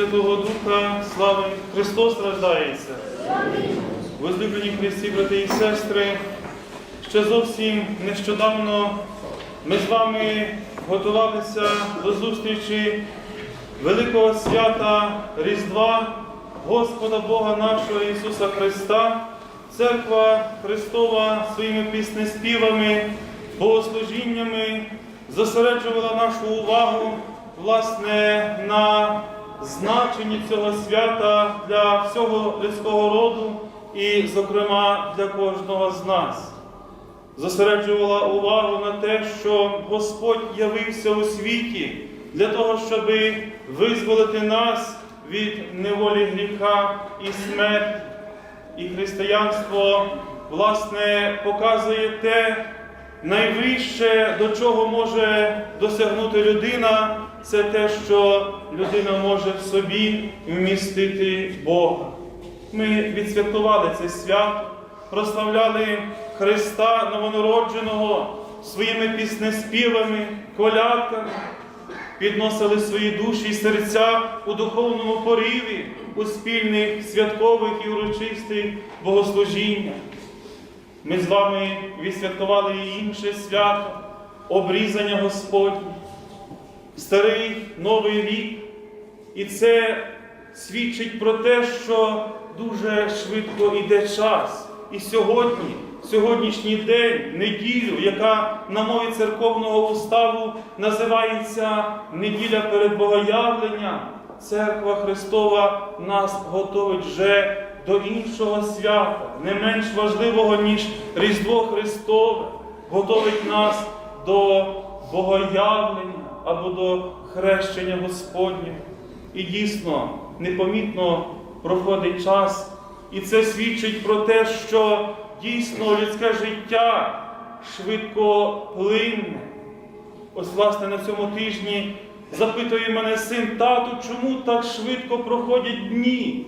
Святого Духа, слави Христос рождається. Возлюблені Христі, брати і сестри, ще зовсім нещодавно ми з вами готувалися до зустрічі великого свята Різдва Господа Бога нашого Ісуса Христа, Церква Христова своїми піснеспівами, богослужіннями зосереджувала нашу увагу власне на значенні цього свята для всього людського роду і, зокрема, для кожного з нас. Зосереджувала увагу на те, що Господь явився у світі для того, щоб визволити нас від неволі гріха і смерті. І християнство, власне, показує те, найвище, до чого може досягнути людина, це те, що людина може в собі вмістити Бога. Ми відсвяткували це свято, прославляли Христа новонародженого своїми піснеспівами, колядками, підносили свої душі і серця у духовному пориві, у спільних святкових і урочистих богослужіннях. Ми з вами відсвяткували і інше свято, обрізання Господнє, старий новий рік. І це свідчить про те, що дуже швидко йде час. І сьогодні, сьогоднішній день, неділю, яка на мові церковного уставу називається неділя перед Богоявленням, Церква Христова нас готовить вже до іншого свята, не менш важливого, ніж Різдво Христове, готовить нас до Богоявлення або до хрещення Господнього. І дійсно, непомітно проходить час, і це свідчить про те, що дійсно людське життя швидко плине. Ось, власне, на цьому тижні запитує мене син, тату, чому так швидко проходять дні?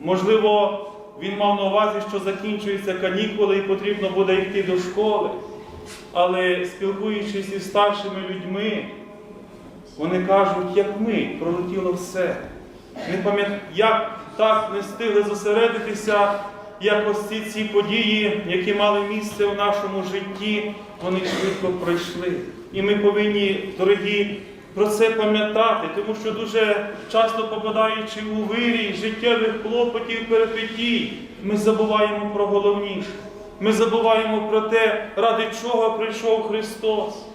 Можливо, він мав на увазі, що закінчуються канікули і потрібно буде йти до школи. Але спілкуючись із старшими людьми, вони кажуть, як ми пролетіло все. Не пам'ят... Як так не встигли зосередитися, як ось ці, ці події, які мали місце в нашому житті, вони швидко пройшли. І ми повинні, дорогі, про це пам'ятати, тому що дуже часто попадаючи у вирій життєвих клопотів, перипетій, ми забуваємо про головніше. Ми забуваємо про те, ради чого прийшов Христос.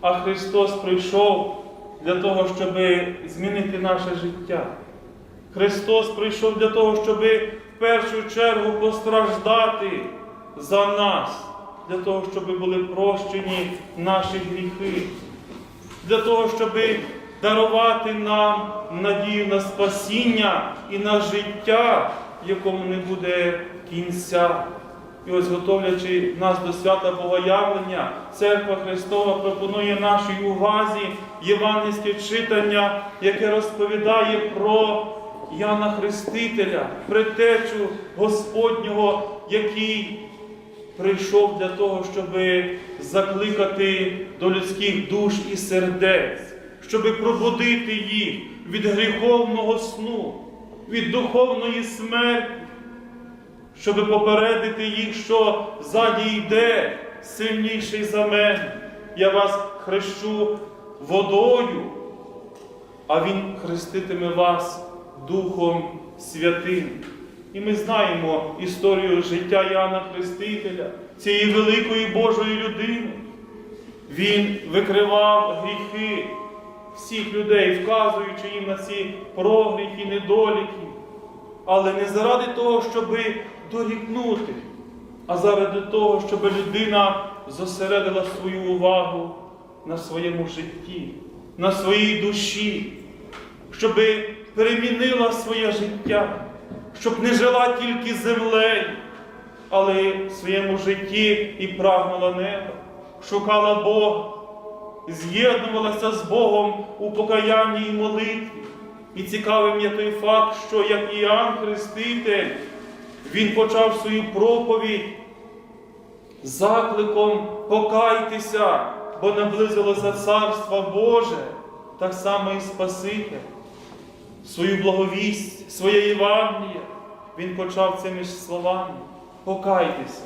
А Христос прийшов для того, щоб змінити наше життя. Христос прийшов для того, щоб в першу чергу постраждати за нас, для того, щоб були прощені наші гріхи, для того, щоб дарувати нам надію на спасіння і на життя, якому не буде кінця. І ось, готовлячи нас до свята Богоявлення, Церква Христова пропонує нашій увазі євангельське читання, яке розповідає про Яна Хрестителя, предтечу Господнього, який прийшов для того, щоб закликати до людських душ і сердець, щоб пробудити їх від гріховного сну, від духовної смерті щоб попередити їх, що ззаді йде сильніший за мене. Я вас хрещу водою, а Він хреститиме вас Духом Святим. І ми знаємо історію життя Яна Хрестителя, цієї великої Божої людини. Він викривав гріхи всіх людей, вказуючи їм на ці прогріхи, недоліки. Але не заради того, щоб дорікнути, а заради того, щоб людина зосередила свою увагу на своєму житті, на своїй душі, щоб перемінила своє життя, щоб не жила тільки землею, але в своєму житті і прагнула неба, шукала Бога, з'єднувалася з Богом у покаянні і молитві. І цікавим є той факт, що як Іоанн Хреститель, він почав свою проповідь закликом покайтеся, бо наблизилося Царство Боже, так само і Спаситель. свою благовість, своє Євангеліє, він почав цими ж словами: покайтеся,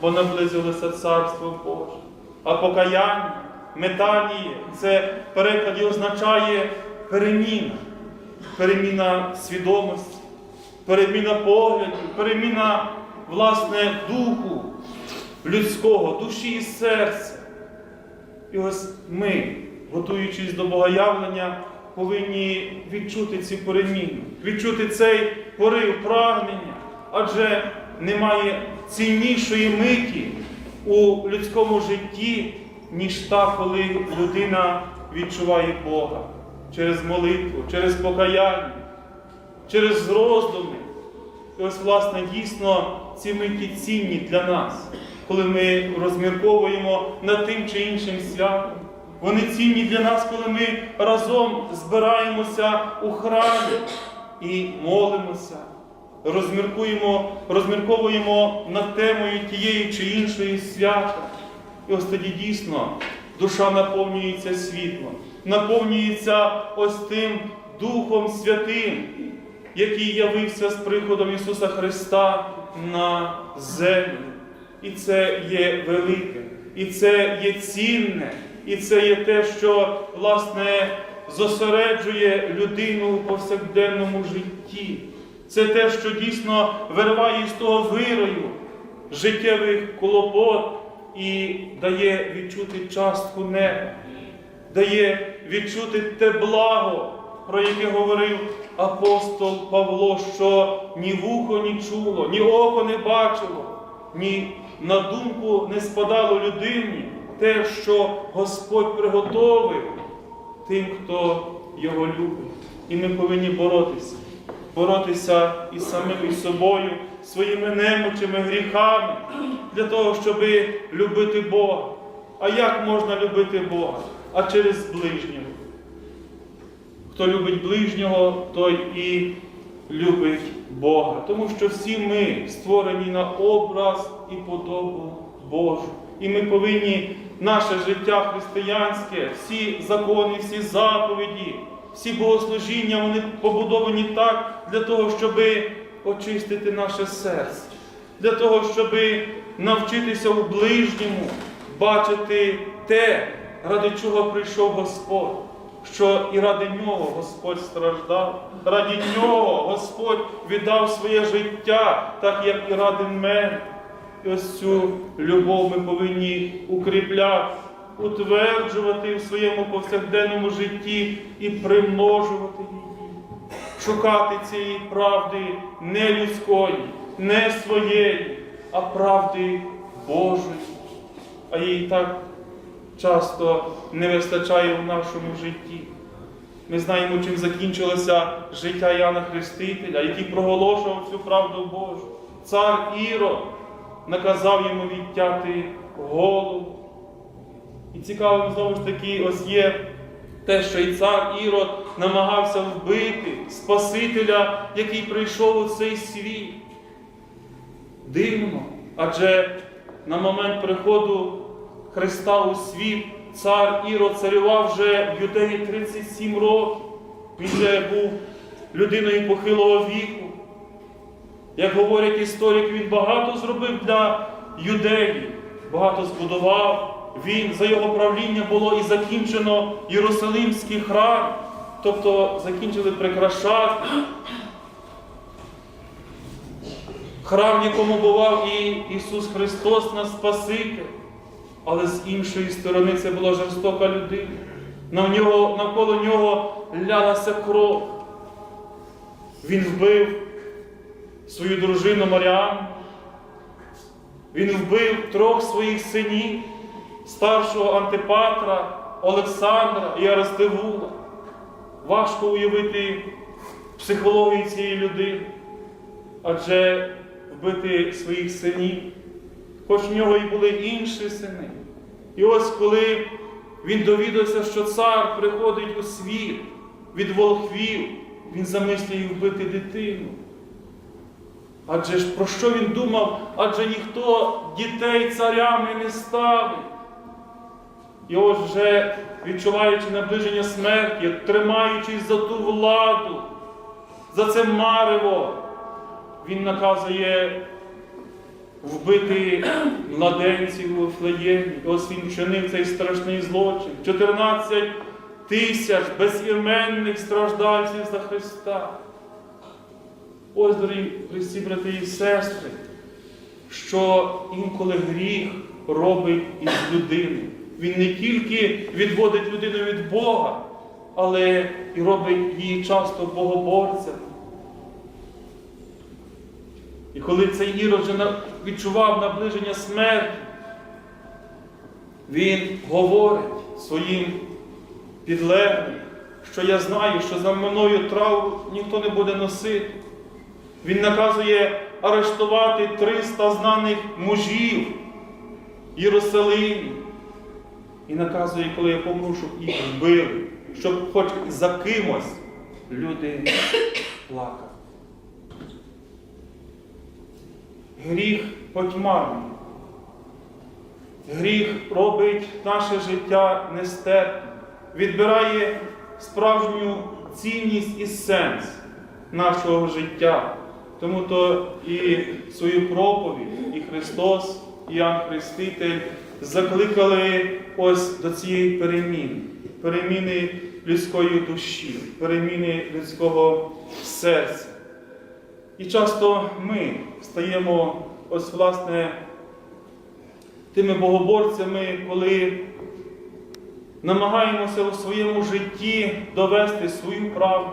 бо наблизилося Царство Боже. А покаяння, метанія, це в перекладі означає переміна, переміна свідомості, переміна поглядів, переміна власне духу людського, душі і серця. І ось ми, готуючись до богоявлення, повинні відчути ці переміни, відчути цей порив прагнення, адже немає ціннішої миті у людському житті, ніж та, коли людина відчуває Бога через молитву, через покаяння, через роздуми. І ось, власне, дійсно ці миті цінні для нас, коли ми розмірковуємо над тим чи іншим святом. Вони цінні для нас, коли ми разом збираємося у храмі і молимося, розміркуємо, розмірковуємо над темою тієї чи іншої свята. І ось тоді дійсно душа наповнюється світлом, наповнюється ось тим Духом Святим, який явився з приходом Ісуса Христа на землю. І це є велике, і це є цінне, і це є те, що, власне, зосереджує людину у повсякденному житті. Це те, що дійсно вириває з того вирою життєвих колобот і дає відчути частку неба, дає відчути те благо, про яке говорив апостол Павло, що ні вухо не чуло, ні око не бачило, ні на думку не спадало людині те, що Господь приготовив тим, хто його любить. І ми повинні боротися, боротися із самим із собою, своїми немочами, гріхами, для того, щоб любити Бога. А як можна любити Бога? А через ближнього. Хто любить ближнього, той і любить Бога. Тому що всі ми створені на образ і подобу Божу. І ми повинні наше життя християнське, всі закони, всі заповіді, всі богослужіння, вони побудовані так для того, щоб очистити наше серце, для того, щоб навчитися у ближньому бачити те, ради чого прийшов Господь що і ради нього Господь страждав, ради нього Господь віддав своє життя, так як і ради мене. І ось цю любов ми повинні укріпляти, утверджувати в своєму повсякденному житті і примножувати її, шукати цієї правди не людської, не своєї, а правди Божої. А їй так часто не вистачає в нашому житті. Ми знаємо, чим закінчилося життя Яна Хрестителя, який проголошував цю правду Божу. Цар Іро наказав йому відтяти голову. І цікавим знову ж таки, ось є те, що і цар Ірод намагався вбити Спасителя, який прийшов у цей світ. Дивно, адже на момент приходу Христа у світ, цар Ірод царював вже в юдеї 37 років. Він вже був людиною похилого віку. Як говорять історики, він багато зробив для юдеї, багато збудував. Він за його правління було і закінчено Єрусалимський храм, тобто закінчили прикрашати. Храм, в якому бував і Ісус Христос наш Спаситель. Але з іншої сторони це була жорстока людина. Нього, навколо нього лялася кров. Він вбив свою дружину Маріану. Він вбив трьох своїх синів, старшого Антипатра, Олександра і Арестивула. Важко уявити психологію цієї людини, адже вбити своїх синів хоч в нього і були інші сини. І ось коли він довідався, що цар приходить у світ від волхвів, він замислює вбити дитину. Адже ж про що він думав? Адже ніхто дітей царями не ставить. І ось вже відчуваючи наближення смерті, тримаючись за ту владу, за це марево. Він наказує вбити младенців у Флеємі. Ось він вчинив цей страшний злочин. 14 тисяч безіменних страждальців за Христа. Ось, дорогі Христі, брати і сестри, що інколи гріх робить із людини. Він не тільки відводить людину від Бога, але і робить її часто богоборцем. І коли цей Ірод вже відчував наближення смерті, він говорить своїм підлеглим, що я знаю, що за мною траву ніхто не буде носити. Він наказує арештувати 300 знаних мужів Єрусалимі. І наказує, коли я помру, щоб їх вбили, щоб хоч за кимось люди плакали. Гріх потьмарний. Гріх робить наше життя нестерпним, відбирає справжню цінність і сенс нашого життя. Тому то і свою проповідь, і Христос, і Іоанн Хреститель закликали ось до цієї переміни, переміни людської душі, переміни людського серця. І часто ми стаємо ось власне тими богоборцями, коли намагаємося у своєму житті довести свою правду,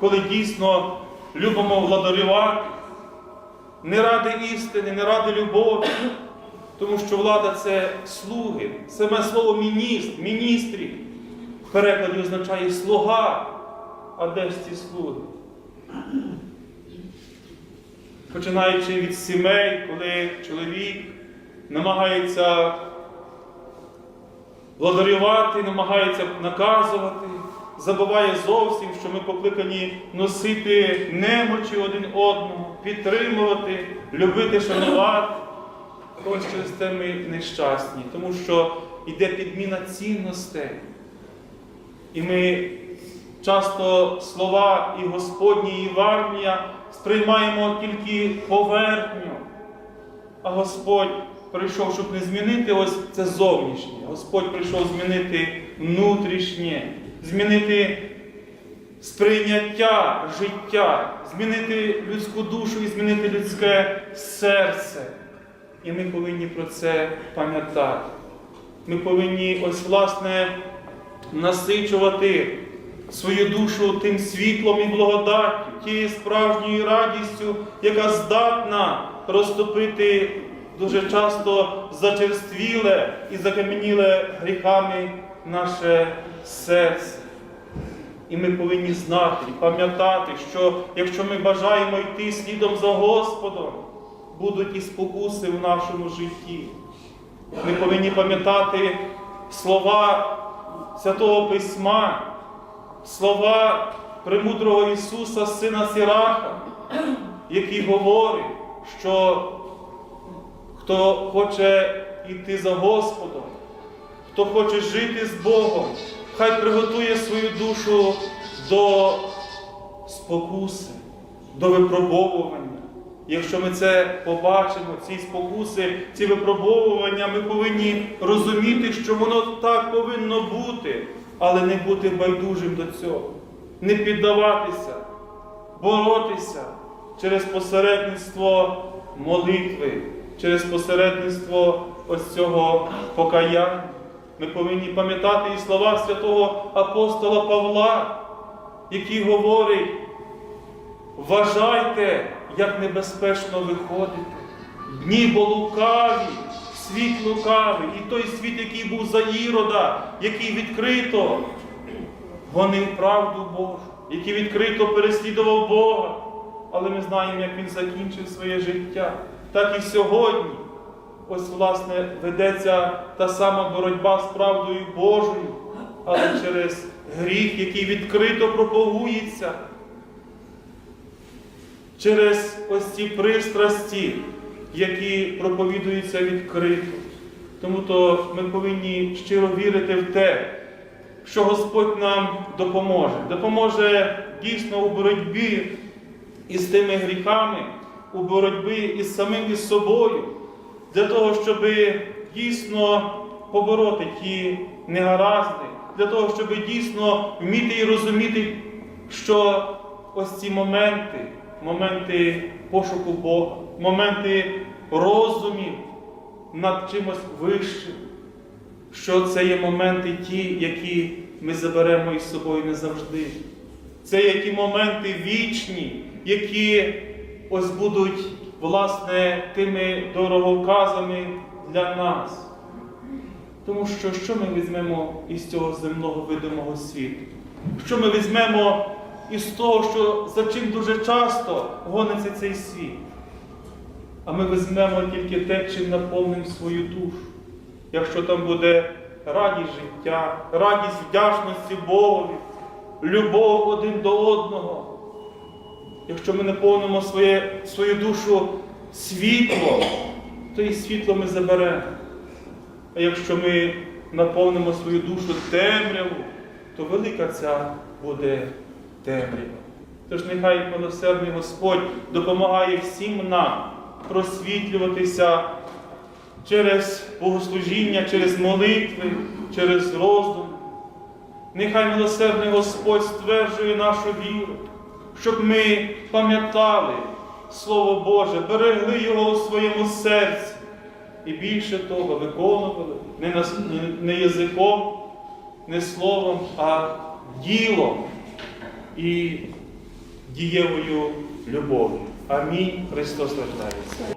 коли дійсно любимо владарювати, не ради істини, не ради любові, тому що влада це слуги, саме слово міністр, міністрі в перекладі означає слуга, а де ж ці слуги? Починаючи від сімей, коли чоловік намагається владарювати, намагається наказувати, забуває зовсім, що ми покликані носити немочі один одного, підтримувати, любити, шанувати. Ось через те ми нещасні, тому що йде підміна цінностей. І ми часто слова і Господні, і Євангелія сприймаємо тільки поверхню. А Господь прийшов, щоб не змінити ось це зовнішнє. Господь прийшов змінити внутрішнє, змінити сприйняття життя, змінити людську душу і змінити людське серце. І ми повинні про це пам'ятати. Ми повинні ось власне насичувати свою душу тим світлом і благодаттю, тією справжньою радістю, яка здатна розтопити дуже часто зачерствіле і закам'яніле гріхами наше серце. І ми повинні знати і пам'ятати, що якщо ми бажаємо йти слідом за Господом, будуть і спокуси в нашому житті. Ми повинні пам'ятати слова Святого Письма, слова премудрого Ісуса, Сина Сіраха, який говорить, що хто хоче йти за Господом, хто хоче жити з Богом, хай приготує свою душу до спокуси, до випробовування. Якщо ми це побачимо, ці спокуси, ці випробовування, ми повинні розуміти, що воно так повинно бути, але не бути байдужим до цього, не піддаватися, боротися через посередництво молитви, через посередництво ось цього покаяння. Ми повинні пам'ятати і слова святого апостола Павла, який говорить, вважайте, як небезпечно виходити. Дні бо лукаві, світ лукавий, і той світ, який був за Ірода, який відкрито гонив правду Божу, який відкрито переслідував Бога. Але ми знаємо, як він закінчив своє життя. Так і сьогодні. Ось, власне, ведеться та сама боротьба з правдою Божою, але через гріх, який відкрито пропагується, через ось ці пристрасті, які проповідуються відкрито. Тому то ми повинні щиро вірити в те, що Господь нам допоможе. Допоможе дійсно у боротьбі із тими гріхами, у боротьбі із самим із собою, для того, щоб дійсно побороти ті негаразди, для того, щоб дійсно вміти і розуміти, що ось ці моменти, моменти пошуку Бога, моменти розумів над чимось вищим, що це є моменти ті, які ми заберемо із собою не завжди. Це є ті моменти вічні, які ось будуть, власне, тими дороговказами для нас. Тому що що ми візьмемо із цього земного видимого світу? Що ми візьмемо із того, що за чим дуже часто гониться цей світ? А ми візьмемо тільки те, чим наповнимо свою душу. Якщо там буде радість життя, радість вдячності Богові, любов один до одного. Якщо ми наповнимо своє, свою душу світлом, то і світло ми заберемо. А якщо ми наповнимо свою душу темряву, то велика ця буде темрява. Тож нехай милосердний Господь допомагає всім нам просвітлюватися через богослужіння, через молитви, через роздум. Нехай милосердний Господь стверджує нашу віру, щоб ми пам'ятали Слово Боже, берегли його у своєму серці і більше того виконували не, язиком, не словом, а ділом і дієвою любов'ю. Амінь. Христос рождається.